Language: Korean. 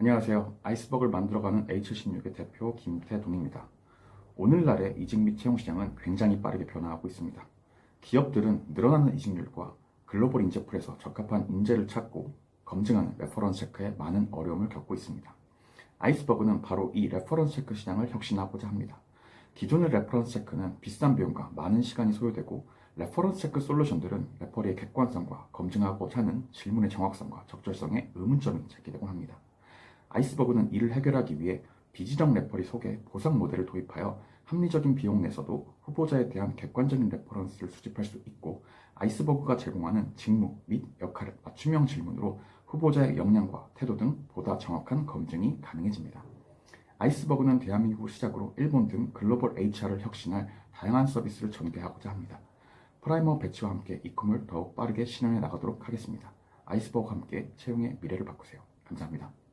안녕하세요. 아이스버그를 만들어가는 H16의 대표 김태동입니다. 오늘날의 이직 및 채용 시장은 굉장히 빠르게 변화하고 있습니다. 기업들은 늘어나는 이직률과 글로벌 인재풀에서 적합한 인재를 찾고 검증하는 레퍼런스 체크에 많은 어려움을 겪고 있습니다. 아이스버그는 바로 이 레퍼런스 체크 시장을 혁신하고자 합니다. 기존의 레퍼런스 체크는 비싼 비용과 많은 시간이 소요되고 레퍼런스 체크 솔루션들은 레퍼리의 객관성과 검증하고자 하는 질문의 정확성과 적절성에 의문점이 제기되곤 합니다. 아이스버그는 이를 해결하기 위해 비지정 레퍼리 속에 보상 모델을 도입하여 합리적인 비용 내에서도 후보자에 대한 객관적인 레퍼런스를 수집할 수 있고 아이스버그가 제공하는 직무 및 역할을 맞춤형 질문으로 후보자의 역량과 태도 등 보다 정확한 검증이 가능해집니다. 아이스버그는 대한민국을 시작으로 일본 등 글로벌 HR을 혁신할 다양한 서비스를 전개하고자 합니다. 프라이머 배치와 함께 이컴을 더욱 빠르게 실현해 나가도록 하겠습니다. 아이스버그와 함께 채용의 미래를 바꾸세요. 감사합니다.